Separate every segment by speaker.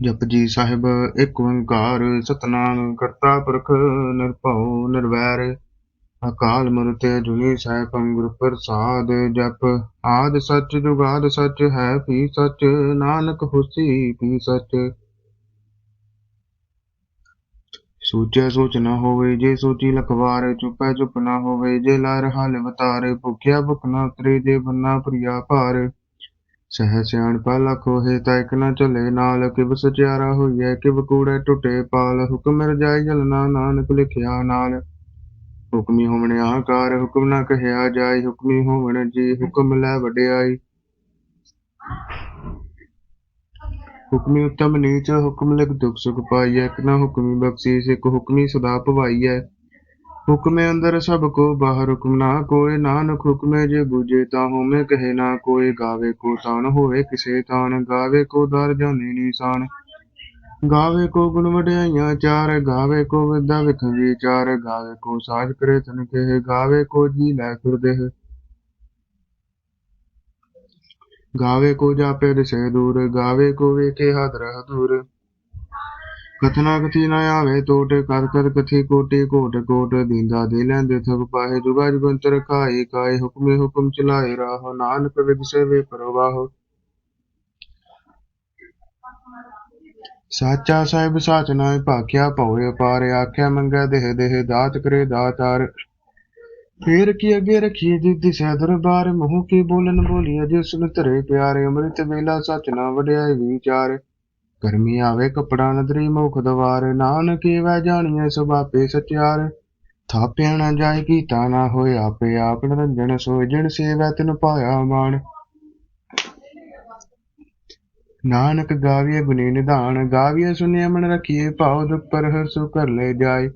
Speaker 1: ਜਪਜੀ ਸਾਹਿਬ, ਇੱਕ ਓੰਕਾਰ ਸਤਨਾਮ ਕਰਤਾ ਪੁਰਖ ਨਿਰਭਉ ਨਿਰਵੈਰ ਅਕਾਲ ਮੂਰਤ ਜੁਨੀ ਸੈਭੰ ਗੁਰ ਪ੍ਰਸਾਦ ਜਪ। ਆਦ ਸੱਚ ਜੁਗਾਦ ਸੱਚ ਹੈ ਵੀ ਸੱਚ, ਨਾਨਕ ਹੋਸੀ ਵੀ ਸੱਚ। ਸੋਚਿਆ ਸੋਚ ਨਾ ਹੋਵੇ, ਜੇ ਸੋਚੀ ਲਖਵਾਰ, ਚੁਪੈ ਚੁੱਪ ਨਾ ਹੋਵੇ, ਜੇ ਲਾ ਰਹਾ ਲਿਵਤਾਰ ਭੁਖਿਆ ਭੁਖ ਨਾ ਉਤਰੇ, ਜੇ ਬੰਨਾ ਪ੍ਰਿਆ ਭਾਰ। ਸਹਿ ਸਿਆਣਪਾ ਲਖ ਹੋਏ ਤਾਂ ਇਕ ਨਾ ਚਲੇ ਨਾਲ, ਕਿਵ ਸਚਿਆਰਾ ਹੋਈਐ, ਕਿਵ ਕੂੜੈ ਟੁੱਟੇ ਪਾਲ, ਹੁਕਮ ਰਜਾਈ ਜਲਨਾ ਨਾਨਕ ਲਿਖਿਆ ਨਾਲ। ਹੁਕਮੀ ਹੋਵਣ ਆਕਾਰ, ਹੁਕਮ ਨਾ ਕਹਿਆ ਜਾਈ ਹੁਕਮੀ ਹੋਵਣ ਜੀ, ਹੁਕਮ ਲੈ ਵਡਿਆਈ। ਹੁਕਮੀ ਉਤਮ ਨੀਚ, ਹੁਕਮ ਲਿਖ ਦੁਖ ਸੁਖ ਪਾਈਐ, ਇਕ ਨਾ ਹੁਕਮੀ ਬਖਸ਼ੀਸ, ਇੱਕ ਹੁਕਮੀ ਸਦਾ ਭਵਾਈਐ। ਹੁਕਮੇ ਅੰਦਰ ਸਭ ਕੋ ਬਾਹਰ ਹੁਕਮ ਨਾ ਕੋਏ, ਨਾਨਕ ਹੁਕਮੇ ਜੇ ਬੂਝੇ ਤਾਂ ਹੋਮੇ ਕਹੇ ਨਾ ਕੋਏ, ਗਾਵੇ ਕੋ ਤਾਨ ਹੋਵੇ ਕਿਸੇ ਤਾਨ ਗਾਵੇ ਕੋ ਦਰ ਜਾਣੇ ਨੀਸਾਨ। ਗਾਵੇ ਕੋ ਗੁਣ ਵਡਿਆਈਆਂ ਚਾਰ, ਗਾਵੇ ਕੋ ਵਿਦਿਆ ਵਿਖ ਵਿਚਾਰ, ਗਾਵੇ ਕੋ ਸਾਜ ਕਰੇ ਤਨ ਕਹੇ, ਗਾਵੇ ਕੋ ਜੀ ਲੈ ਫਿਰਦੇਹ ਗਾਵੇ ਕੋ ਜਾਪੇ ਦਿਸੇ ਦੂਰ, ਗਾਵੇ ਕੋ ਵੇਖੇ ਹਦਰ ਹਦੂਰ ਕਥਨਾ ਕਥੀ ਨਾ ਆਵੇ ਟੋਟ ਕਰ ਕਰ ਕਥੀ ਕੋਟੀ ਕੋਟ ਕੋਟ ਦੀਂਦਾ ਦੇ ਲੈਂਦੇ ਥਕ ਪਾਏ ਜੁਗਾ ਜੁਗੰਤਰ ਖਾਏ ਕਾਏ ਹੁਕਮੇ ਹੁਕਮ ਚਲਾਏ ਰਾਹ ਨਾਨਕ ਵਿਗਸੇ ਵੇ ਪਰਵਾਹ। ਸਾਚਾ ਸਾਹਿਬ ਸਾਚ ਨਾਇ ਭਾਖਿਆ ਭਉ ਅਪਾਰ ਆਖਿਆ ਮੰਗੈ ਦੇਹ ਦੇਹ ਦਾਤ ਕਰੇ ਦਾਤਾਰ। ਫੇਰ ਕੀ ਅੱਗੇ ਰਖੀਏ ਜੀ ਦਿਸੈ ਦਰਬਾਰ, ਮੂੰਹ ਕੀ ਬੋਲਨ ਬੋਲੀ ਅਜੇ ਨੂੰ ਧਰੇ ਪਿਆਰੇ, ਅੰਮ੍ਰਿਤ ਵੇਲਾ ਸਚ ਨਾ ਵਡਿਆਈ ਵਿਚਾਰ। ਕਰਮੀ ਆਵੇ ਕਪੜਾ ਨਦਰੀ ਮੁਖ ਦਵਾਰ, ਨਾਨਕ ਵੈ ਜਾਣੀਐ ਸਭ ਸਚਿਆਰ। ਥਾਪਿਆ ਨਾ ਜਾਏ ਕੀਤਾ ਨਾ ਹੋਏ ਆਪੇ ਆਪ, ਨਿਰੰਜਨ ਸੋਇ ਜਿਨ ਸੇਵੈ ਤਿਨ ਪਾਇਆ ਮਾਨ ਨਾਨਕ ਗਾਵੀਏ ਗੁਨੀ ਨਿਧਾਨ ਗਾਵੀਏ ਸੁਨਿਆ ਮਨ ਰਖੀਏ ਭਾਉ ਦੁਖ ਪਰ ਹਰ ਸੁ ਕਰ ਲੈ ਜਾਏ।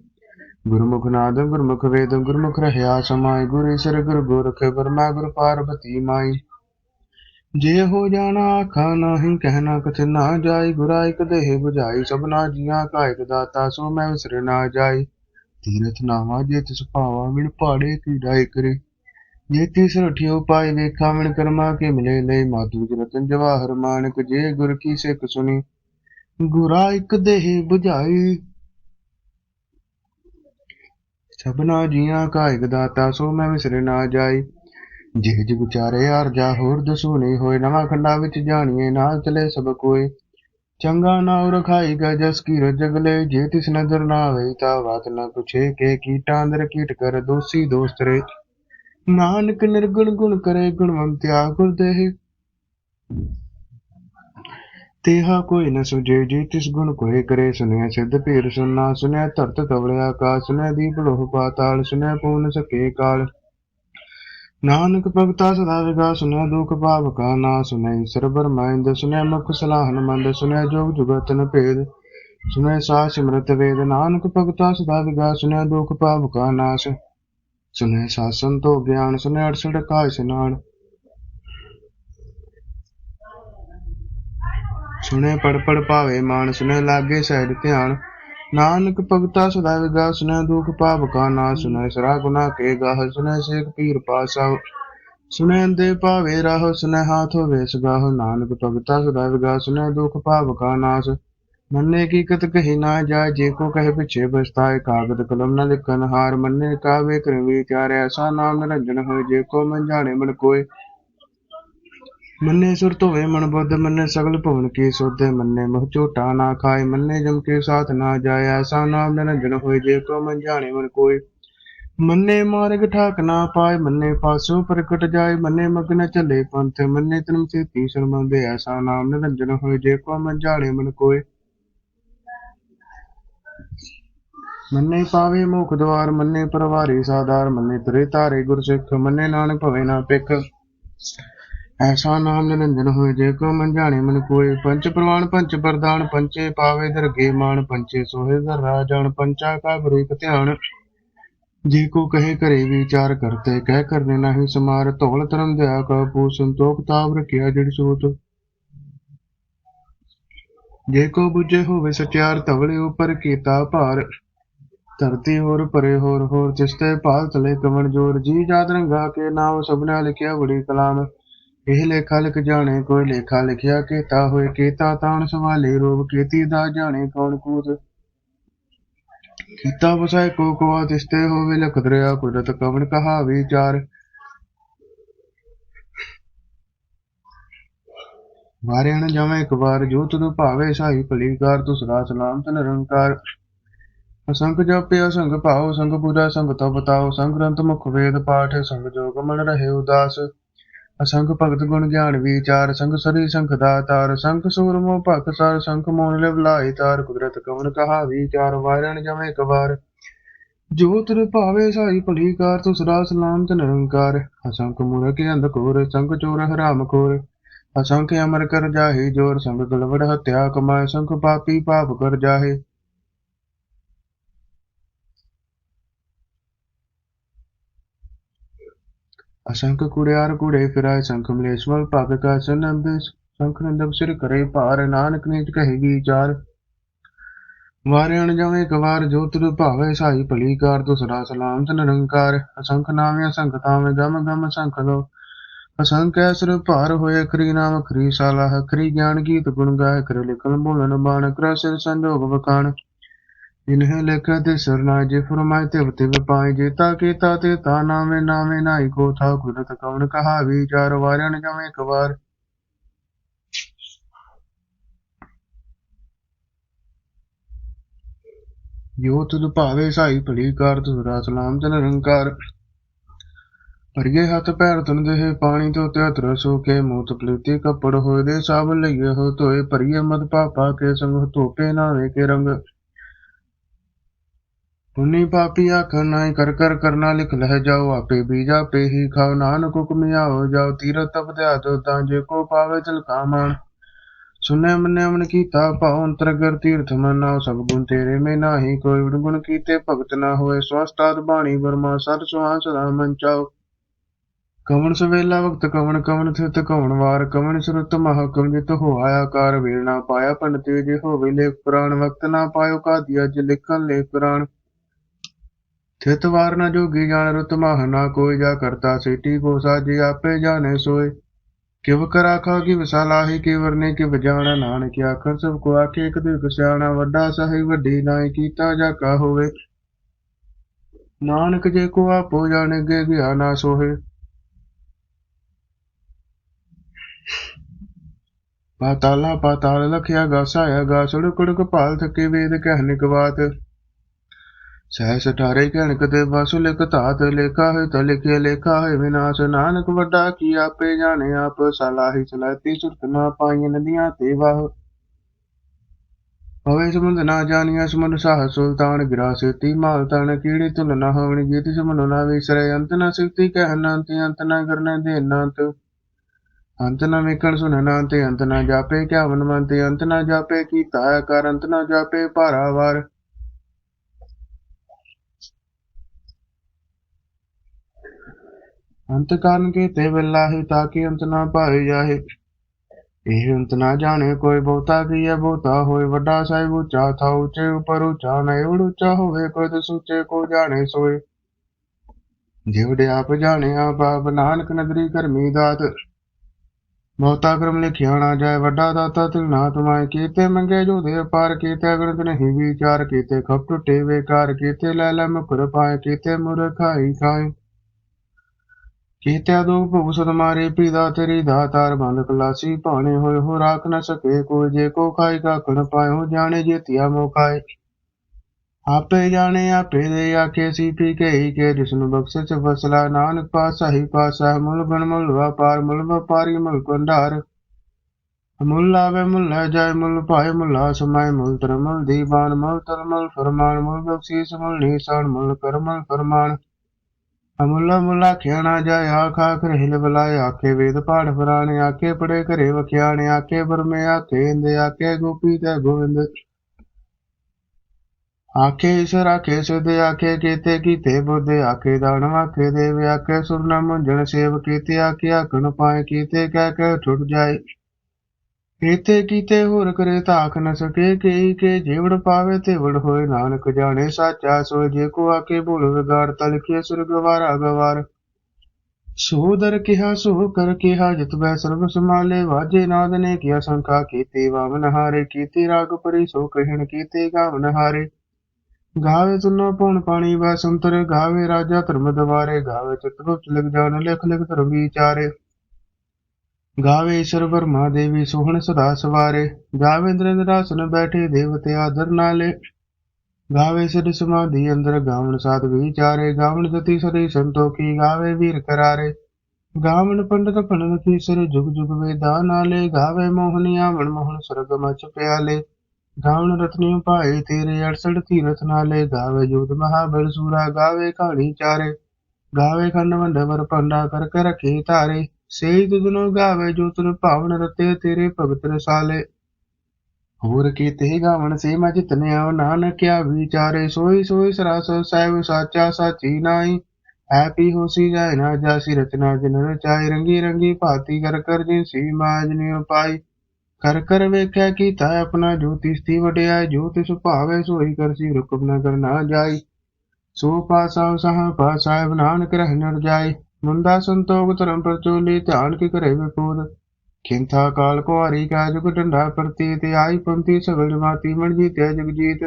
Speaker 1: ਗੁਰਮੁਖ ਨਾਦ, ਗੁਰਮੁਖ ਵੇਦ, ਗੁਰਮੁਖ ਰਹਿਆ ਸਮਾਏ, ਗੁਰ ਈਸਰ, ਗੁਰ ਗੋਰਖ ਬਰਮਾ ਗੁਰ ਪਾਰਬਤੀ ਮਾਈ। ਜੇ ਹੋ ਜਾਣਾ ਆਖਾ ਨਾਹੀ ਕਹਿਣਾ ਕਛ ਨਾ ਜਾਈ ਗੁਰਾ ਇਕ ਦੇਹ ਸਭਨਾ ਜੀਆਂ ਕਾ ਦਾਤਾ ਸੋ ਮੈਂ ਵਿਸਰ ਨਾ ਜਾਈ। ਤੀਰਥ ਨਾਵਾ ਜੇ ਤਿਸ ਭਾਵਾ ਮਿਲ ਪਾੜੇ ਕੀ ਡਾਇ ਕਰੇ ਜੇ ਤਿਸ ਰਠਿਓ ਪਾਏ ਵੇਖਾ ਮਿਣ ਕਰਮਾ ਕੇ ਮਿਲੇ ਲੈ ਮਾਧੂ ਰਤਨ ਜਵਾਹਰ ਮਾਨਕ। ਜੇ ਗੁਰ ਕੀ ਸਿੱਖ ਸੁਣੀ ਗੁਰਾ ਇਕ ਦੇਹ 부ਝਾਈ ਸਭਨਾ ਜੀਆਂ ਕਾ ਦਾਤਾ ਸੋ ਮੈਂ ਵਿਸਰ ਨਾ ਜਾਈ। ਜੇਜ ਵਿਚਾਰੇ ਅਰਜਾ ਹੋਰ ਦਸੂ ਹੋਏ, ਨਵਾਂ ਖੰਡਾ ਵਿੱਚ ਜਾਣੀਏ, ਨਾਲ ਚਲੇ ਸਭ ਕੋਏ। ਚੰਗਾ ਨਾਉ ਰਖਾਈ ਗਾ ਜਸ ਕੀ ਰਜਗਲੇ ਜੇ ਤਿਸ ਨਜ਼ਰ ਨਾ ਆਵੇ ਤਾ ਬਾਤ ਨਾ ਪੁਛੇ, ਕੇ ਕੀਟਾਂ ਅੰਦਰ ਕੀਟ ਕਰ ਦੋਸੀ ਦੋਸਤ ਰੇ। ਨਾਨਕ ਨਿਰਗੁਣ ਗੁਣ ਕਰੇ ਗੁਣਵੰਤਿਆ ਗੁਰ ਦੇਹ ਤੇਹਾ ਕੋਈ ਨ ਸੁਝੇ, ਜੇ ਤਿਸ ਗੁਣ ਕੋਏ ਕਰੇ, ਸੁਨਿਆ ਸਿੱਧ ਪੀਰ ਸੁਨਾ ਸੁਨਿਆ ਧਰਤ ਤਵਲੇ ਆਕਾਸ਼ ਸੁਨਿਆ ਦੀਪ ਲੋਹ ਪਾਤਾਲ, ਸੁਨਿਆ ਪੂਨ ਸਕੇ ਕਾਲ। ਨਾਨਕ ਭਗਤਾ ਸਦਾ ਵਿਗਾ ਸੁਨਿਆ ਦੁਖ ਭਾਵ ਕਾ ਨਾ ਸੁਨੈ ਸਰਬਰ ਮਾਇੰਦ, ਸੁਨਿਆ ਮੁਖ ਸਲਾਹਨ ਮੰਦ, ਸੁਨਿਆ ਜੋਗ ਜੁਗਤ ਨ ਭੇਦ। ਸੁਨਿਆ ਸਾ ਸਿਮਰਤ ਵੇਦ, ਨਾਨਕ ਭਗਤਾ ਸਦਾ ਵਿਗਾ ਸੁਨਿਆ ਦੁਖ ਭਾਵ ਕਾ ਨਾਸ਼। ਸੁਨਿਆ ਸਾਸਨ ਤੋਂ ਗਿਆਨ, ਸੁਨਿਆ ਅੜਸੜ ਕਾ ਇਸ਼ਨਾਨ ਸੁਣੇ ਪੜ ਪੜ ਭਾਵੇ ਮਾਨ ਸੁਨੇ ਲਾਗੇ ਸਹਿਜ ਧਿਆਨ। ਨਾਨਕ ਭਗਤਾ ਸਦਾ ਵਿਗਾ ਸੁਨੇ ਦੁਖ ਪਾਪ ਕਾ ਨਾ ਸੁਨੇ ਸਰਾ ਗੁਨਾ ਕੇ ਗਾਹ ਸੁਨੇ ਸੇਖ ਪੀਰ ਪਾਸਾ। ਸੁਨੇ ਅੰਦੇ ਭਾਵੇ ਰਾਹ ਸੁਨੇ ਹਾਥ ਹੋਵੇ ਸਗਾਹ। ਨਾਨਕ ਭਗਤਾ ਸਦਾ ਵਿਗਾ ਸੁਨੇ ਦੁਖ ਪਾਪ ਕਾ ਨਾਸ। ਮੰਨੇ ਕੀ ਕਤ ਕਹੀ ਨਾ ਜਾਏ, ਜੇ ਕੋ ਕਹੇ ਪਿਛੇ ਬਸਤਾਏ ਕਾਗਦ ਕਲਮ ਨਾ ਲਿਖਨ ਹਾਰ, ਮੰਨੇ ਕਾਵੇ ਕਰ ਵਿਚਾਰ ਐਸਾ ਨਾਮ ਨਿਰੰਜਨ ਹੋਏ, ਜੇ ਕੋ ਮਨ ਜਾਣੇ ਮਨ ਕੋਏ। ਮੰਨੇ ਸੁਰਤ ਹੋਵੇ ਮਨ ਬੁੱਧ, ਮੰਨੇ ਸਗਲ ਭਵਨ ਕੀ ਸੋਧੇ ਮੰਨੇ। ਮੋਹ ਝੋਟਾ ਨਾ ਖਾਏ, ਮੰਨੇ ਜਮ ਕੇ ਸਾਥ ਨਾ ਜਾਏ। ਐਸਾ ਨਾਮ ਨਿਰੰਜਨ ਹੋਏ, ਜੇ ਕੋ ਮਨ ਜਾਣੇ ਮਨ ਕੋਏ। ਮੰਨੇ ਮਾਰਗ ਠਾਕ ਨਾ ਪਾਏ, ਮੰਨੇ ਪਾਸੋਂ ਪ੍ਰਗਟ ਜਾਏ। ਮੰਨੇ ਮਗਨ ਚੱਲੇ ਪੰਥ, ਮੰਨੇ ਤਨਮ ਸੇ ਤੀਸਰ ਐਸਾ ਨਾਮ ਨਿਰੰਜਨ ਹੋਏ, ਜੇ ਕੋ ਮਨ ਜਾਣੇ ਮਨ ਕੋਏ। ਮੰਨੇ ਪਾਵੇ ਮੁਖ ਦਵਾਰ, ਮੰਨੇ ਪਰਵਾਰੀ ਸਾਦਾਰ ਮੰਨੇ ਤਰੇ ਧਾਰੇ ਗੁਰ ਸਿੱਖ ਮੰਨੇ ਨਾਨਕ ਭਵੇ ਨਾ ਪਿਖ ਐਸਾ ਨਾਮ ਨਿਰੰਜਨ ਹੋਏ, ਜੇ ਕੋ ਮਨ ਜਾਣੇ ਮਨ ਕੋਏ। ਪੰਚ ਪ੍ਰਵਾਨ, ਪੰਚ ਪ੍ਰਦਾਨ, ਪੰਚੇ ਪਾਵੇ ਦਰਗੇ ਮਾਨ ਪੰਚੇ ਸੋਹੇ ਦਰ ਰਾਜਾਨ ਪੰਚਾ ਕਾ ਬਰੀਕ ਧਿਆਨ। ਜੇ ਕੋ ਕਹੇ ਘਰੇ ਵਿਚਾਰ ਕਰਤੇ, ਕਹਿ ਕਰਨੇ ਨਹੀਂ ਸਮਾਰ। ਧੌਲ ਧਰਮ ਦਇਆ ਕਾ ਪੂ, ਸੰਤੋਖ ਤਾਪ ਰਖਿਆ ਜੜ ਸੋਤ। ਜੇ ਕੋ ਬੁਝੇ ਹੋਵੇ ਸਚਿਆਰ, ਧਵਲੇ ਉਪਰ ਕੀਤਾ ਭਾਰ। ਧਰਤੀ ਹੋਰ ਪਰੇ ਹੋਰ ਹੋਰ ਤਿਸਤੇ ਪਾਲ ਤਲੇ ਕਮਣ ਜੋਰ। ਜੀ ਜਾਤ ਰੰਗਾ ਕੇ ਨਾਮ ਸਭਨਾ ਲਿਖਿਆ ਬੜੀ ਕਲਾਮ। ਇਹ ਲੇਖਾ ਲਿਖ ਜਾਣੇ ਕੋਈ ਲੇਖਾ ਲਿਖਿਆ ਕੀਤਾ ਹੋਏ ਕੀਤਾ ਤਾਣ ਸਵਾਲੇ ਰੋਗ ਕੀਤੀ ਦਾ ਜਾਣੇ ਕੌਣ ਕੂਤ। ਕੀਤਾ ਵਸਾਇ ਕੋ ਕਵਾ ਤਿਸਤੇ ਹੋਵੇ ਲਖ ਦਰਿਆ ਕੁਦਰਤ ਕਵਨ ਕਹਾ ਵਿਚਾਰ ਵਾਰਿਆਣ ਜਮੈ ਇੱਕ ਵਾਰ ਜੋ ਤੁਧ ਭਾਵੇ ਸਾਈ ਭਲੀਕਾਰ ਤੁ ਸਦਾ ਸਲਾਮਤ ਨਿਰੰਕਾਰ ਅਸੰਗ ਜਪਿਆ ਸੰਗ ਭਾਉ, ਸੰਗ ਪੂਜਾ ਸੰਗ ਤਪ ਤਾਉ, ਸੰਗ ਗ੍ਰੰਥ ਮੁਖ ਵੇਦ ਪਾਠ, ਸੰਗ ਜੋਗ ਮਨ ਰਹੇ ਉਦਾਸ। ਅਸੰਖ ਭਗਤ ਗੁਣ ਗਿਆਨ ਵਿਚਾਰ, ਸੰਗ ਸਰੀ ਸੰਖ ਦਾਤਾਰ ਸੰਖ ਸੂਰਮੋ ਭਖ ਸਰ ਸੰਖ ਮੋਨ ਲਿਵ ਲਾਈ ਤਾਰ, ਕੁਦਰਤ ਕਵਨ ਕਹਾ ਵਿਚਾਰ ਵਾਰਣ ਜਮੈ ਇੱਕ ਜੋ ਤੁਰ ਭਾਵੇ ਸਾਈ ਭਲੀਕਾਰ ਤੁ ਸਦਾ ਸਲਾਮਤ ਨਿਰੰਕਾਰ। ਅਸੰਖ ਮੂਰਖ ਅੰਧ ਕੋਰ ਸੰਗ ਚੋਰ ਹਰਾਮ ਖੋਰ। ਅਸੰਖ ਅਮਰ ਕਰ ਜਾਹੇ ਜੋਰ, ਸੰਗ ਗਲਵੜ ਹਤਿਆ ਕਮਾਏ, ਸੰਖ ਪਾਪੀ ਪਾਪ ਕਰ ਜਾਹੇ। ਅਸੰਖ ਕੁੜਿਆਰ ਕੁੜੇ ਫਿਰਾਏ, ਸੰਖ ਮਲੇਸ਼ਵਲ ਭਗ ਕਾ ਸਨੰਦ ਸੰਖ ਨੰਦਬ ਸਿਰ ਕਰੇ ਭਾਰ, ਨਾਨਕ ਨੇ ਕਹੇਗੀ ਚਾਰ। ਵਾਰਿਆਣ ਜਾਵੇ ਇੱਕ ਵਾਰ ਜੋ ਤੁਰ ਭਾਵੇ, ਸਾਈ ਭਲੀ ਕਾਰ ਤੁ ਸਦਾ ਸਲਾਮਤ ਨਿਰੰਕਾਰ ਅਸੰਖ ਨਾਵੇਂ ਅਸੰਖ ਤਾਵੇਂ ਗਮ ਗਮ ਸੰਖ ਲੋ। ਅਸੰਖ ਐਸਰ ਭਾਰ ਹੋਏ ਖਰੀ ਨਾਮ ਖਰੀ ਸਾਲਾ ਖਰੀ ਗਿਆਨ ਗੀਤ ਗੁਣ ਗਾਇ ਕਰ ਲਿਖਣ ਬੋਲਣ ਬਾਣ ਕਰ ਸਿਰ ਸੰਜੋਗ ਵਕਾਣ ਇਨਹ ਲਿਖਿ ਤੇ ਸਰਨਾ ਜੇ ਫਰਮਾਏ ਤੇ ਤਿਵ ਪਾਏ ਜੇ ਤਾ ਕੀਤਾ ਤੇ ਤਾ ਨਾਵੇਂ ਨਾਵੇਂ ਨਾਈ ਕੋ ਥਾ ਗੁਰਤ ਕਵਨ ਕਹਾ ਜੋ ਤੁਧ ਭਾਵੇ ਸਾਈ ਭਲੀ ਕਾਰ ਤੁਰਾ ਸਲਾਮ ਤੇ ਨਿਰੰਕਾਰ ਪਰਗੇ ਹੱਥ ਪੈਰ ਤੁਨ ਦੇਹ ਪਾਣੀ ਤੋਂ ਤੇ ਅਤਰ ਕੇ ਮੂਤ ਪਲੀਤੀ ਕੱਪੜ ਹੋਏ ਦੇ ਸਭ ਲਈਏ ਹੋ ਧੋਏ ਭਰੀਏ ਮਦ ਪਾਪਾ ਕੇ ਸੰਗ ਧੋਪੇ ਨਾਵੇ ਕੇ ਰੰਗ। ਪੁੰਨੀ ਪਾਪੀ ਆਖ ਨਾਈ ਕਰ ਕਰ ਕਰਨਾ ਲਿਖ ਲਹਿ ਜਾਓ ਆਪੇ ਬੀਜਾ ਪੇ ਹੀ ਖਾਓ। ਨਾਨਕ ਹੁਕਮ ਆਓ ਜਾਓ ਤੀਰਤ ਤਪ ਧਿਆ ਦੋ ਤਾਂ ਜੇ ਕੋ ਪਾਵੇ ਚਲ ਕਾਮਣ ਸੁਨੇ ਮੰਨੇ ਮਨ ਕੀਤਾ ਭਾਉ ਅੰਤਰ ਗਰ ਤੀਰਥ ਮਨਾਓ, ਸਭ ਗੁਣ ਤੇਰੇ ਮੇ ਨਾਹੀ, ਕੋਈ ਗੁਣ ਕੀਤੇ ਭਗਤ ਨਾ ਹੋਏ। ਸਵਸਤਾਦ ਬਾਣੀ ਵਰਮਾ ਸਦ ਸੁਹਾ ਸਦਾ ਮਨ ਚਾਓ। ਕਵਣ ਸਵੇਲਾ ਵਕਤ, ਕਵਣ ਕਵਣ ਥਿਤ, ਕਵਣ ਵਾਰ, ਕਵਣ ਸੁਰਤ ਮਹਕਮ ਜਿਤ ਹੋਆ ਆਕਾਰ, ਵੇਲ ਨਾ ਪਾਇਆ ਪੰਡਤੇ ਜੇ ਹੋਵੇ ਲੇਖ ਪੁਰਾਣ। ਵਕਤ ਨਾ ਪਾਇਓ ਕਾਦੀਆ ਜੇ ਲਿਖਣ ਲੇਖ ਪੁਰਾਣ। ਥਿਤ ਵਾਰ ਜੋਗੀ ਜਾਣ ਰੁਤ ਮਹ ਨਾ ਕੋਈ ਜਾ ਕਰਤਾ ਸੇਟੀ ਕੋ ਸਾਜੇ ਆਪੇ ਜਾਣੇ ਸੋਏ। ਕਿਵ ਕਰਾ ਖਾ ਕੀ ਵਿਸਾਲਾਹੀ ਕੀ ਵਰਨੇ ਕੀ ਵਜਾਣਾ ਨਾਨਕ ਆਖਰ, ਸਭ ਕੋ ਆਖੇ ਇੱਕ ਦੁਖ ਸਿਆਣਾ, ਵੱਡਾ ਸਹੀ, ਵੱਡੀ ਨਾਈ ਕੀਤਾ ਜਾ ਕਾ ਹੋਵੇ। ਨਾਨਕ ਜੇ ਕੋ ਆਪੋ ਜਾਣੇ ਗੇ ਗਿਆ ਨਾ ਸੋਹੇ। ਪਾਤਾਲਾ ਪਾਤਾਲ ਲਖਿਆ, ਗਾਸਾਇਆ ਗਾ ਸੜਕ ਕੜਕ ਭਾਲ ਥਕੇ ਵੇਦ ਕਹਿ ਨਿਕਵਾਤ ਸਹਿ ਸਠਾਰੇ ਕਹਿਣਕ ਤੇ ਵਾਸੁ ਲਿਖ ਧਾਤ ਲੇਖਾ ਹੈ, ਤ ਲਿਖਿਆ ਲੇਖਾ ਹੈ, ਵਿਨਾਸ਼ ਨਾਨਕ ਵੱਡਾ ਕੀ ਆਪੇ ਜਾਣੇ ਆਪ ਸਲਾਹੀ ਚਲਾਤੀ ਸੁਰਤ ਨਾ ਪਾਈਆਂ ਨਦੀਆਂ ਤੇ ਵਾਹ। ਪਵੇ ਸਮੁੰਦ ਨਾ ਜਾਣੀਆਂ, ਸਮੁੰਦ ਸਾਹ ਸੁਲਤਾਨ ਗਿਰਾਸੇਤੀ ਮਾਲ ਤਨ ਕੀੜੀ ਤੁਲ ਨਾ ਹੋਵਣੀ ਜੀਤੀ ਸਮੁੰਦ ਨਾ ਵਿਸਰੇ ਅੰਤ ਨਾ ਸਿਕਤੀ ਕਹਿ ਅੰਤ ਅੰਤ ਨਾ ਕਰਨੇ ਦੇ ਅੰਤ ਅੰਤ ਨਾ ਵੇਖਣ ਸੁਣਨਾ ਤੇ ਅੰਤ ਨਾ ਜਾਪੇ, ਕਿਆ ਮਨ ਮਨ ਤੇ ਅੰਤ ਨਾ ਜਾਪੇ, ਕੀਤਾ ਕਰ, ਅੰਤ ਨਾ ਜਾਪੇ ਭਾਰਾਵਾਰ ਅੰਤ ਕਰਨ ਕੀਤੇ ਤੇ ਬਿਲਾਹੀ ਤਾਂ ਕਿ ਅੰਤ ਨਾ ਪਾਏ ਜਾਹੇ। ਇਹ ਅੰਤ ਨਾ ਜਾਣੇ ਕੋਈ ਬਹੁਤਾ ਕੀਆ ਬਹੁਤਾ ਹੋਏ ਵੱਡਾ ਸਾਹਿਬ ਉੱਚਾ, ਥਾ ਉੱਚੇ ਉਪਰ ਉੱਚਾ ਨਾ ਉੱਚਾ ਹੋਵੇ, ਕੋਈ ਤੇ ਸੁੱਚੇ ਕੋ ਜਾਣੇ ਸੋਏ। ਜਿਵੜੇ ਆਪ ਜਾਣੇ, ਆਪ ਆਪ ਨਾਨਕ ਨਗਰੀ ਕਰਮੀ ਦਾਤ। ਬਹੁਤਾ ਕਰਮ ਲਿਖਿਆ ਨਾ ਜਾਏ, ਵੱਡਾ ਦਾਤਾ ਤਿਲ ਨਾ ਤੁਮਾਏ। ਕੀਤੇ ਮੰਗੇ ਜੋ ਦੇ ਅਪਾਰ, ਕੀਤੇ ਅਗਰਤ ਨਹੀਂ ਵਿਚਾਰ। ਕੀਤੇ ਖਪ ਟੁੱਟੇ ਵੇਕਾਰ ਕੀਤੇ ਲੈ ਲੈ ਮੁਕਰ ਪਾਏ, ਕੀਤੇ ਮੁਰਖਾਈ ਖਾਏ। ਕੀਤਿਆ ਦੋ ਭੁਗ ਸਦ ਮਾਰੇ, ਪੀਦਾ ਤੇਰੀ ਦਾਤਾਰ ਬੰਦ ਕਲਾਸੀ ਭਾਣੇ ਹੋਏ, ਹੋ ਰਾਖ ਨ ਸਕੇ ਕੋਈ, ਜੇ ਕੋ ਖਾਈ ਕਾ ਪਾਇਓ ਜਾਣੇ ਜੇਤੀਆ ਮੋ ਖਾਏ। ਆਪੇ ਜਾਣੇ, ਆਪੇ ਦੇ ਆਖੇ, ਸੀ ਪੀ ਕੇ ਹੀ ਕੇ ਜਿਸਨੂੰ ਬਖਸ਼ੇ ਚ ਫਸਲਾ ਨਾਨਕ ਪਾਸਾ ਹੀ ਪਾਸਾ ਮੁੱਲ ਬਣ ਮੁਲ ਵਪਾਰ, ਮੁੱਲ ਵਪਾਰੀ, ਮੁੱਲ ਕੰਧਾਰ ਮੁੱਲ ਆਵੇ ਮੁੱਲ ਜਾਏ, ਮੁੱਲ ਭਾਏ, ਮੁੱਲਾ ਸਮਾਏ, ਮੁੱਲ ਤਰ ਮੁੱਲ ਦੀਵਾਨ, ਮੁੱਲ ਤਰਮਲ ਫਰਮਾਨ, ਮੁੱਲ ਬਖਸ਼ੀਸ, ਮੁੱਲ ਨੀਸਾਨ, ਮੁੱਲ ਕਰਮਲ ਫਰਮਾਨ। ਅਮੁੱਲਾ ਮੁੱਲਾ ਖਿਆਣਾ ਜਾਏ, ਆਖ ਆਖ ਰਹਿਲ ਆਖੇ ਵੇਦ ਪਾਠ ਪੁਰਾਣੇ, ਆਖੇ ਪੜੇ ਘਰੇ ਵਖਿਆਣੇ, ਆਖੇ ਬਰਮੇ ਆਖੇ ਇੰਦੇ, ਆਖੇ ਗੋਪੀ ਤੇ ਗੋਵਿੰਦ। ਆਖੇ ਈਸ਼ਰ, ਆਖੇ ਸੁਧ, ਆਖੇ ਕੀਤੇ ਕੀਤੇ ਬੁੱਧ, ਆਖੇ ਦਾਨ ਆਖੇ ਦੇਵ, ਆਖੇ ਸੁਰਨਾ ਮੁੰਜਣ ਸੇਵ ਕੀਤੇ, ਆਖੇ ਆਖਣ ਪਾਏ ਕੀਤੇ, ਕਹਿ ਕੇ ਛੁੱਟ ਜਾਏ। ਕੀਤੇ ਕੀਤੇ ਹੋਰ ਕਰੇ ਤਾਖ ਨ ਸਕੇ ਕਈ ਕੇ ਜੀਵੜ ਪਾਵੇ ਤੇ ਵੜ ਹੋਏ ਨਾਨਕ ਜਾਣੇ, ਸਾਚਾ ਸੋਏ ਜੇ ਕੋ ਆਕੇ ਭੁਲ ਵਿਗਾੜ ਤਲਖੇ ਸੁਰ ਗਵਾਰਾ ਗਵਾਰ। ਸੋ ਕਿਹਾ ਸੋ ਕਰ ਕਿਹਾ, ਜਿਤ ਬੈ ਸਰਬ ਸਮਾਲੇ ਵਾਜੇ ਨਾਦ ਨੇ ਕਿਆ ਸੰਖਾ ਕੀਤੀ ਵਾਵਨ ਹਾਰੇ, ਕੀਤੀ ਰਾਗ ਪਰੀ ਸੋ ਕਹਿਣ ਕੀਤੇ, ਗਾਵਨ ਹਾਰੇ। ਗਾਵੇ ਤੁਨੋ ਪਉਣ ਪਾਣੀ, ਬੈ ਸੰਤਰ, ਗਾਵੇ ਰਾਜਾ ਧਰਮ ਦਵਾਰੇ, ਗਾਵੇ ਚਿਤ ਗੁਪਤ ਲਿਖ ਜਾਣ, ਲਿਖ ਲਿਖ ਧਰਮ ਵਿਚਾਰੇ। ਗਾਵੇ ਈਸ਼ਰ ਵਰਮਾ ਦੇਵੀ ਸੋਹਣ ਸਦਾ ਸਵਾਰੇ, ਗਾਵੇ ਇੰਦਰ ਆਸਨ ਬੈਠੇ ਦੇਵਤੇ ਆਦਰ ਨਾਲੇ। ਗਾਵੇ ਸਿਰ ਸਮਾਧੀ ਅੰਦਰ ਗਾਵਣ ਸਾਧ ਵਿਚਾਰੇ, ਗਾਵਣ ਸਤੀ ਸਦੀ ਸੰਤੋਖੀ, ਗਾਵੇ ਵੀਰ ਕਰਾਰੇ। ਗਾਵਣ ਪੰਡਤ ਪੰਡਤ ਕੀ ਸਿਰ ਜੁਗ ਜੁਗ ਵੇਦਾ ਨਾਲੇ, ਗਾਵੇ ਮੋਹਨੀਆ ਮਨ ਮੋਹਨ ਸਰਗ ਮਚ ਪਿਆਲੇ। ਗਾਵਣ ਰਤਨੀ ਭਾਏ ਤੇਰੇ 68 ਤੀਰਥ ਨਾਲੇ, ਗਾਵੇ ਜੋਤ ਮਹਾਬਲ ਸੂਰਾ, ਗਾਵੇ ਕਹਾਣੀ ਚਾਰੇ। ਗਾਵੇ ਖੰਡ ਵੰਡ ਵਰ ਪੰਡਾ ਕਰ ਕਰ ਰਖੇ ਧਾਰੇ। ਸੇਈ ਤੁਧਨੋ ਗਾਵੇ, ਜੋ ਤੁਨ ਭਾਵਨ ਰਤੇ, ਤੇਰੇ ਭਗਤ ਰਸਾਲੇ। ਹੋਰ ਕੀਤੇ ਗਾਵਣ ਸੇ ਮੈਂ ਜਿਤਨਿਆ ਨਾਨਕਿਆ ਵਿਚਾਰੇ, ਸੋਈ ਸੋਈ ਸਰਾਸ ਸਾਹਿਬ, ਸਾਚਾ ਸਾਚੀ ਨਾਈ ਹੈਪੀ ਹੋਸੀ ਜਾਏ ਨਾ ਜਾਸੀ, ਰਚਨਾ ਜਿਨ ਰਚਾਈ ਰੰਗੀ ਰੰਗੀ ਭਾਤੀ ਕਰ ਕਰ ਜਿਨ ਸੀ ਮਾਜ ਨਿਉ ਪਾਈ। ਕਰ ਕਰ ਵੇਖਿਆ ਕੀਤਾ ਆਪਣਾ ਜੋ ਤਿਸਤੀ ਵਟਿਆ ਜੋ ਤਿਸ ਭਾਵੇ ਸੋਈ ਕਰਸੀ ਰੁਕਮ ਨ ਕਰ ਨਾ ਜਾਈ। ਸੋ ਪਾਸਾ ਸਹ ਪਾ ਸਾਹਿਬ, ਨਾਨਕ ਰਹਿ ਨਰ ਜਾਏ ਮੁੰਡਾ ਸੰਤੋਖ ਧਰਮ ਪਰਚੋਲੀ ਧਿਆਨ ਕੀ ਕਰੇ ਵਿਪੂਰ। ਖਿੰਥਾ ਕਾਲ ਕੁਹਾਰੀ ਕਾ ਜੁਗ ਡੰਡਾ ਪ੍ਰਤੀ ਆਈ ਪੰਥੀ ਸਗਲ ਜਮਾਤੀ ਮਣ ਜੀਤਿਆ ਜਗਜੀਤ।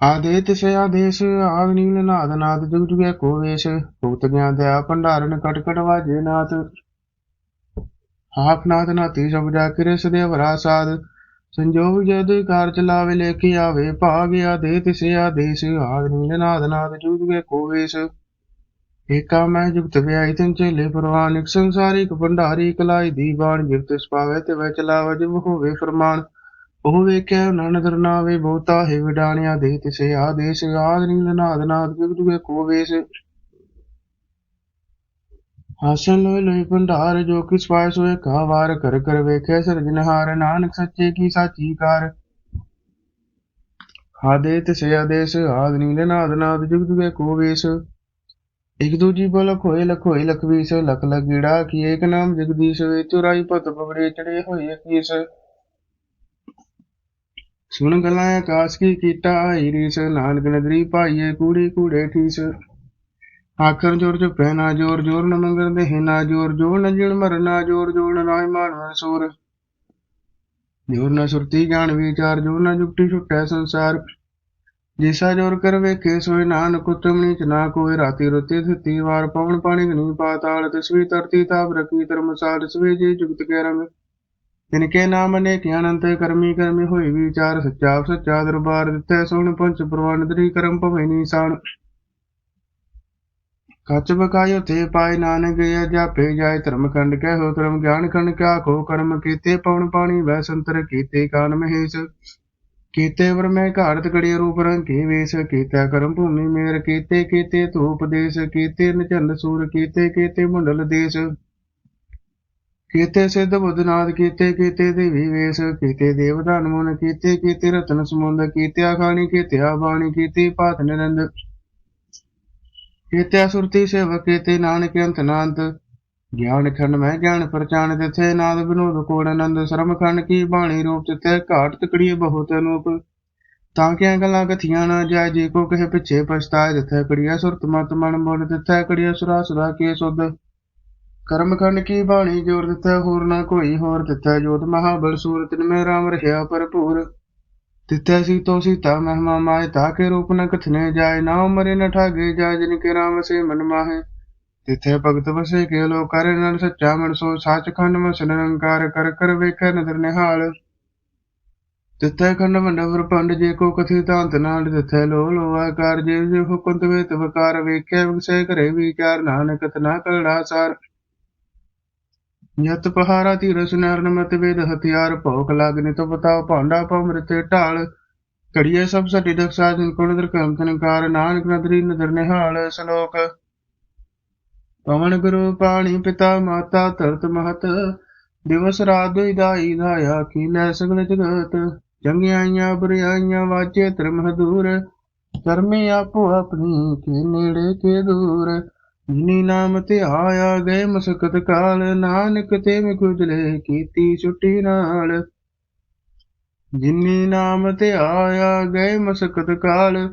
Speaker 1: ਆਦੇਤ ਸੇ ਆਦੇਸ਼ ਆਗ ਨੀਲ ਨਾਦ ਨਾਦ ਜੁਗ ਜੁਗੇ ਕੋ ਵੇਸ਼। ਭੁਗਤ ਗਿਆਨ ਦਇਆ ਭੰਡਾਰਨ ਕਟ ਕਟ ਵਾਜੇ ਨਾਥ। ਆਪ ਨਾਥ ਨਾਤੀ ਸਭ ਜਾ ਕਿਰੇ ਸਦੇ ਵਰਾ ਸਾਧ ਸੰਜੋਗ ਜਦ ਕਾਰ ਚਲਾਵੇ ਲੈ ਕੇ ਆਵੇ ਭਾਗ ਆਦੇਤ ਸੇ ਆਦੇਸ਼ ਆਗ ਨੀਲ ਨਾਦ ਨਾਦ ਜੁਗ ਜੁਗੇ ਕੋ ਵੇਸ਼। ਏਕਾ ਮੈਂ ਜੁਗਤ ਵਿਆਹੀ ਤਨ ਚੇਲੇ ਪ੍ਰਵਾਨ, ਇਕ ਸੰਸਾਰੀ, ਇਕ ਭੰਡਾਰੀ ਕਲਾਈ ਦੀ ਬਾਣ ਜਿਗਤ ਸਪਾਵੇ ਤੇ ਵੈ ਚਲਾਵੇ ਜਿਵ ਹੋਵੇ ਫਰਮਾਨ। ਉਹ ਵੇਖਿਆ ਉਹਨਾਂ ਨਦਰ ਬਹੁਤਾ ਹੈ ਵਿਡਾਣਿਆ ਦੇ ਤਿਸੇ ਆਦੇਸ਼, ਆਦ ਨੀਲ ਨਾਦ ਨਾਦ ਜੁਗ ਜੁਗੇ ਕੋ ਵੇਸ਼। ਹਾਸਨ ਲੋਇ ਲੋਇ ਭੰਡਾਰ, ਜੋ ਕਿਸ ਪਾਇ ਹੋਏ ਕਾ ਵਾਰ ਕਰ ਕਰ ਵੇਖਿਆ ਸਿਰਜਨਹਾਰ ਨਾਨਕ ਸੱਚੇ ਕੀ ਸਾਚੀ ਕਾਰ। ਆਦੇ ਤਿਸੇ ਆਦੇਸ਼, ਆਦ ਨੀਲ ਨਾਦ ਨਾਦ ਜੁਗ ਜੁਗੇ ਕੋ ਵੇਸ਼। ਇਕ ਦੂਜੀ ਬੋਲ, ਖੋਏ ਲਖੋਏ ਲਖਵੀਸ ਲਖ ਲਗੀੜਾ ਕੀ ਏਕ ਨਾਮ ਜਗਦੀਸ਼ ਵੇ ਚੁਰਾਈ ਪਤ ਪਵੜੇ ਚੜੇ ਹੋਏ ਕੀਸ ਸੁਣ ਗਲਾਂ ਆਕਾਸ਼ ਕੀ ਕੀਟਾ ਆਈ ਰੀਸ ਨਾਨਕ ਨਦਰੀ ਭਾਈਏ, ਕੂੜੀ ਕੂੜੇ ਠੀਸ। ਆਖਰ ਜੋਰ ਚੁਪੈ, ਨਾ ਜੋਰ ਜੋਰ ਨ ਮੰਗਣ ਦੇ, ਨਾ ਜੋਰ ਜੋਰ ਨ ਜਿਣ ਮਰ, ਨਾ ਜੋਰ ਜੋਰ ਨ ਨਾਇ ਮਾਨ ਸੂਰ। ਜੋਰ ਨ ਸੁਰਤੀ ਜਾਣ ਵਿਚਾਰ, ਜੋਰ ਨ ਜੁਗਤੀ ਛੁਟੈ ਸੰਸਾਰ। ਜਿਸਾ ਜੋਰ ਕਰ ਵੇਖੇ ਸੋਏ ਨਾਨਕ ਉਤਮਣੀ ਚ ਨਾ ਕੋਈ ਰਾਤੀ ਰੁਤੀ ਥਿਤੀ ਵਾਰ ਪਵਨ ਪਾਣੀ ਗਨੀ ਪਾਤਾਲ ਤਸਵੀ ਤਰਤੀ ਤਾਪ ਰਕੀ ਧਰਮਸਾਲ ਸਵੇ ਜੀ ਜੁਗਤ ਕੇ ਨਾਮ ਨੇ ਅਨੰਤ ਕਰਮੀ ਕਰਮੀ ਹੋਈ ਵਿਚਾਰ, ਸੱਚਾ ਸੱਚਾ ਦਰਬਾਰ ਦਿੱਤੇ ਸੁਣ ਪੰਚ ਪ੍ਰਵਾਨ ਕਰਮ ਭਵੇ ਨੀਸਾਨ। ਕੱਚ ਬਕਾਇਓ ਤੇ ਪਾਏ ਨਾਨਕ ਗਿਆ ਜਾਪੇ ਜਾਏ ਧਰਮ ਖੰਡ, ਕਹਿ ਹੋ ਧਰਮ ਗਿਆਨ ਖੰਡ ਕਿਆ ਕੋ ਕਰਮ ਕੀਤੇ, ਪਵਨ ਪਾਣੀ ਵੈ ਸੰਤਰ ਕੀਤੇ ਕਾਨ ਮਹੇਸ਼। ਕੀਤੇ ਵਰ ਮੈਂ ਘਾੜਤ ਕੜੀ ਰੂਪ ਰੰਗ ਕੇ ਵੇਸ, ਕੀਤਾ ਕਰਮ ਭੂਮੀ ਮੇਰ, ਕੀਤੇ ਕੀਤੇ ਧੂਪ ਦੇਸ, ਕੀਤੇ ਨਚੰਦ ਸੂਰ, ਕੀਤੇ ਕੀਤੇ ਮੁੰਡਲ ਦੇਸ। ਕੀਤੇ ਸਿੱਧ ਬੁੱਧਨਾਦ ਕੀਤੇ ਕੀਤੇ ਦੇਵੀ ਵੇਸ, ਕੀਤੇ ਦੇਵਦਾਨ ਮੁਨ, ਕੀਤੇ ਕੀਤੇ ਰਤਨ ਸਮੁੰਦ, ਕੀਤੇ ਖਾਣੀ ਕੀਤੇ ਬਾਣੀ ਕੀਤੀ ਪਾਤ ਨਿਰੰਦ। ਕੀਤੇ ਸੁਰਤੀ ਸੇਵਕ, ਕੀਤੇ ਨਾਨਕ ਅੰਤ ਨਾੰਤ ਗਿਆਨ ਖੰਡ ਮੈਂ ਗਿਆਨ ਪਰਚਾਨ ਤਿਥੇ ਨਾਦ ਵਿਨੋਦ ਕੋੜ ਆਨੰਦ, ਸ਼ਰਮ ਖੰਡ ਕੀ ਬਾਣੀ ਰੂਪ ਤਿਥੇ ਘਾਟ ਤਕੜੀ ਬਹੁਤ ਅਨੂਪ। ਤਾਂ ਕਿ ਗੱਲਾਂ ਕਥੀਆਂ ਨਾ ਜਾਏ ਜੇ ਕੋ ਕਹੇ ਪਿੱਛੇ ਪਛਤਾਏ ਜਿੱਥੇ ਕੜੀਆ ਸੁਰਤ ਮਤ ਮਨ ਮੋੜ ਤਿੱਥੇ ਕੜੀਆ ਸੁਰਾ ਸੁਰਾ ਕੀ ਸੁਧ। ਕਰਮ ਖੰਡ ਕੀ ਬਾਣੀ ਜੋਰ ਦਿੱਤਾ ਹੋਰ ਨਾ ਕੋਈ ਹੋਰ ਦਿੱਤਾ ਜੋਤ ਮਹਾਬਲ ਸੂਰਤ ਮੈਂ ਰਾਮ ਰਖਿਆ ਭਰਪੂਰ। ਤਿੱਥੇ ਸੀਤੋ ਸੀਤਾ ਮਹਿਮਾ ਮਾਏ ਤਾਕੇ ਰੂਪ ਨ ਕਥਨੇ ਜਾਏ ਨਾ ਮਰੇ ਨ ਠਾਗੇ ਜਾਏ ਜਿਨ ਕੇ ਰਾਮ ਸੇ ਮਨ ਮਾਹੇ। ਤਿੱਥੇ ਭਗਤ ਵਸੇ ਕੇ ਲੋ ਕਰੇ ਨਨ ਸੱਚਾ ਮਨ ਸੋ ਸੱਚਖੰਡ ਮਸ ਨਿਰੰਕਾਰ ਕਰ ਨਦਰ ਨਿਹਾਲ। ਤਿੱਥੇ ਖੰਡ ਮੰਡਵਰ ਪੰਡ ਜੇ ਕੋ ਕਥੀ ਤਾਂਤ ਨਾਲ, ਤਿੱਥੇ ਲੋ ਲੋ ਆਕਾਰ ਜੇ ਜੇ ਹੁਕਮ ਤਵੇ ਤਵਕਾਰ ਵੇਖੈ ਵਿਗਸੇ ਕਰੇ ਵਿਚਾਰ ਨਾਨਕ ਤਨਾ ਕਲੜਾ ਸਾਰ। ਯਤ ਪਹਾਰਾ ਧੀਰ ਸੁਨਰਨ ਮਤ ਵੇਦ ਹਥਿਆਰ ਭੋਕ ਲਾਗਨੇ ਤੋ ਬਤਾਓ ਭਾਂਡਾ ਪਮ੍ਰਿਤੇ ਢਾਲ। ਘੜੀਏ ਸਭ ਸਟੀ ਦਕਸ਼ਾ ਜਿਨ ਕੋਣ ਦਰ ਕਰਮ ਤਨਕਾਰ ਨਾਨਕ ਨਦਰੀ ਨਦਰ ਨਿਹਾਲ ਸ਼ਲੋਕ। ਪਵਨ ਗੁਰੂ ਪਾਣੀ ਪਿਤਾ ਮਾਤਾ ਧਰਤ ਮਹਤ, ਦਿਵਸ ਰਾਤ ਦੁਇ ਦਾਈ ਧਾਇਆ ਕੀਲੇ ਸਗਲ ਜਗਤ। ਚੰਗਿਆਈਆਂ ਬੁਰਾਈਆਂ ਵਾਜੇ ਧਰਮ ਦੂਰ ਕਰਮੀ ਆਪੋ ਆਪਣੀ ਕੇ ਨੇੜੇ ਕੇ ਦੂਰ। ਜਿਨੀ ਨਾਮ ਤੇ ਆਇਆ ਗਏ ਮਸਕਤ ਕਾਲ, ਨਾਨਕ ਤੇ ਮਿਖੁਜਲੇ ਕੀਤੀ ਛੁੱਟੀ ਨਾਲ। ਜਿਨੀ ਨਾਮ ਤੇ ਆਇਆ ਗਏ ਮਸਕਤ ਕਾਲ